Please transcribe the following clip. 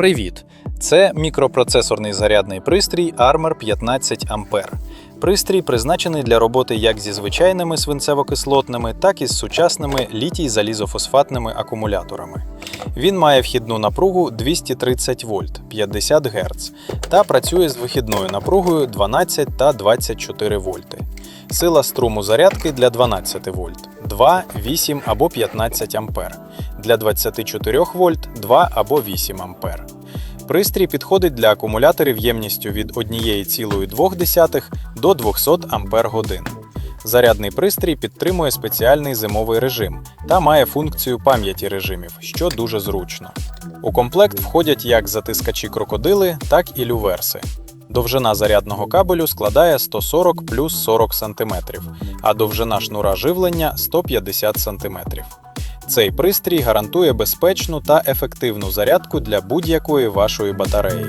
Привіт! Це мікропроцесорний зарядний пристрій Armor 15 А. Пристрій призначений для роботи як зі звичайними свинцево-кислотними, так і з сучасними літій-залізофосфатними акумуляторами. Він має вхідну напругу 230 вольт 50 Гц та працює з вихідною напругою 12 та 24 вольти. Сила струму зарядки для 12 вольт 2, 8 або 15 ампер. Для 24 вольт 2 або 8 ампер. Пристрій підходить для акумуляторів ємністю від 1,2 до 200 ампер годин. Зарядний пристрій підтримує спеціальний зимовий режим та має функцію пам'яті режимів, що дуже зручно. У комплект входять як затискачі крокодили, так і люверси. Довжина зарядного кабелю складає 140 плюс 40 см, а довжина шнура живлення 150 см. Цей пристрій гарантує безпечну та ефективну зарядку для будь-якої вашої батареї.